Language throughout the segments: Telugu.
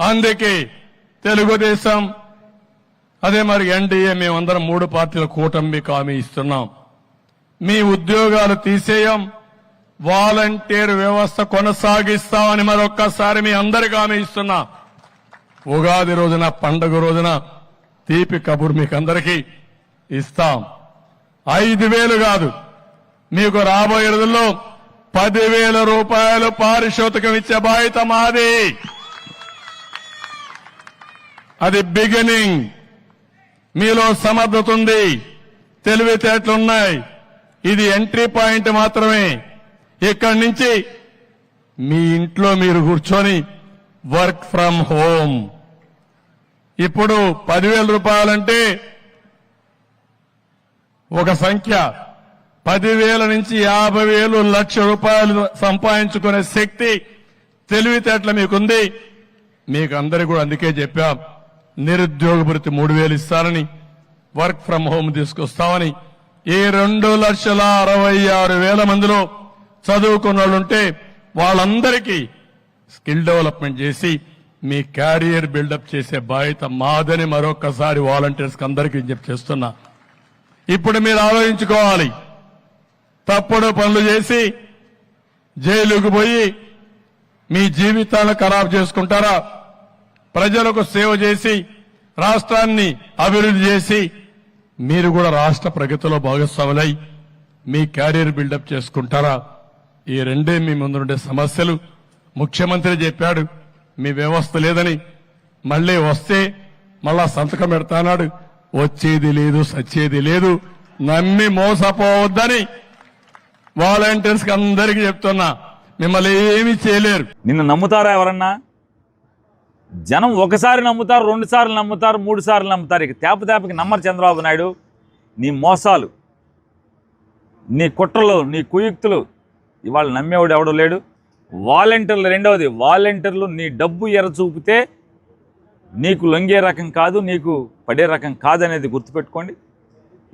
అందుకే తెలుగుదేశం అదే మరి ఎన్డీఏ మేమందరం మూడు పార్టీల కూటమి హామీ ఇస్తున్నాం. మీ ఉద్యోగాలు తీసేయం వాలంటీర్ వ్యవస్థ కొనసాగిస్తామని మరొక్కసారి మీ అందరికి హామీ ఇస్తున్నా. ఉగాది రోజున పండుగ రోజున తీపి కబుర్ మీకు అందరికీ ఇస్తాం. ఐదు వేలు కాదు మీకు రాబోయే రోజుల్లో పదివేల రూపాయలు పారితోషికం ఇచ్చే బాధ్యత మాది. అది బిగినింగ్ మీలో సమర్థత ఉంది. తెలివితేటలున్నాయి. ఇది ఎంట్రీ పాయింట్ మాత్రమే. ఇక్కడి నుంచి మీ ఇంట్లో మీరు కూర్చొని వర్క్ ఫ్రమ్ హోమ్ ఇప్పుడు పదివేల రూపాయలంటే ఒక సంఖ్య. పదివేల నుంచి యాభై వేలు లక్ష రూపాయలు సంపాదించుకునే శక్తి తెలివితేటలు మీకుంది. మీకు అందరికీ కూడా అందుకే చెప్పాం. నిరుద్యోగ భృతి మూడు వేలు ఇస్తారని వర్క్ ఫ్రం హోమ్ తీసుకొస్తామని ఈ రెండు లక్షల అరవై ఆరు వేల మందిలో చదువుకున్న వాళ్ళు ఉంటే వాళ్ళందరికీ స్కిల్ డెవలప్మెంట్ చేసి మీ క్యారియర్ బిల్డప్ చేసే బాధ్యత మాదని మరొకసారి వాలంటీర్స్ అందరికీ విజ్ఞప్తి చేస్తున్నా. ఇప్పుడు మీరు ఆలోచించుకోవాలి. తప్పుడు పనులు చేసి జైలుకు పోయి మీ జీవితాలను ఖరాబ్ చేసుకుంటారా? ప్రజలకు సేవ చేసి రాష్ట్రాన్ని అభివృద్ధి చేసి మీరు కూడా రాష్ట్ర ప్రగతిలో భాగస్వాములై మీ క్యారియర్ బిల్డప్ చేసుకుంటారా? ఈ రెండే మీ ముందుండే సమస్యలు. ముఖ్యమంత్రి చెప్పాడు మీ వ్యవస్థ లేదని. మళ్ళీ వస్తే మళ్ళా సంతకం పెడతానాడు వచ్చేది లేదు సచ్చేది లేదు నమ్మి మోసపోవద్దని వాలంటీర్స్ అందరికీ చెప్తున్నా. మిమ్మల్ని ఏమీ చేయలేరు. నిన్ను నమ్ముతారా ఎవరన్నా? జనం ఒకసారి నమ్ముతారు రెండు సార్లు నమ్ముతారు మూడు సార్లు నమ్ముతారు. ఇక తేప తేపకి నమ్మరు చంద్రబాబు నాయుడు. నీ మోసాలు నీ కుట్రలు నీ కుయుక్తులు ఇవాళ నమ్మేవాడు ఎవడో లేడు. వాలంటీర్లు రెండవది వాలంటీర్లు నీ డబ్బు ఎర్ర చూపితే నీకు లొంగే రకం కాదు నీకు పడే రకం కాదనేది గుర్తుపెట్టుకోండి.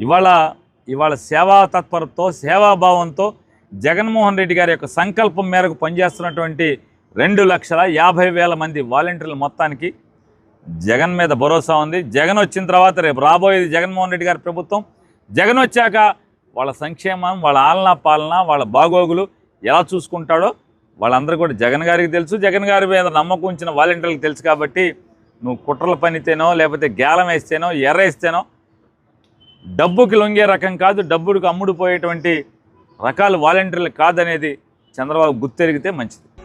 ఇవాళ ఇవాళ సేవా తత్పరతో సేవాభావంతో జగన్మోహన్ రెడ్డి గారి యొక్క సంకల్పం మేరకు పనిచేస్తున్నటువంటి రెండు లక్షల యాభై వేల మంది వాలంటీర్ల మొత్తానికి జగన్ మీద భరోసా ఉంది. జగన్ వచ్చిన తర్వాత రేపు రాబోయేది జగన్మోహన్ రెడ్డి గారి ప్రభుత్వం. జగన్ వచ్చాక వాళ్ళ సంక్షేమం వాళ్ళ ఆలనా పాలన వాళ్ళ బాగోగులు ఎలా చూసుకుంటాడో వాళ్ళందరూ కూడా జగన్ గారికి తెలుసు. జగన్ గారి మీద నమ్మకం ఉంచిన వాలంటీర్లకు తెలుసు కాబట్టి నువ్వు కుట్రల పనితేనో లేకపోతే గేలం వేస్తేనో ఎర్ర వేస్తేనో డబ్బుకి లొంగే రకం కాదు డబ్బుడికి అమ్ముడుపోయేటువంటి రకాలు వాలంటీర్లు కాదనేది చంద్రబాబు గుర్తెరిగితే మంచిది.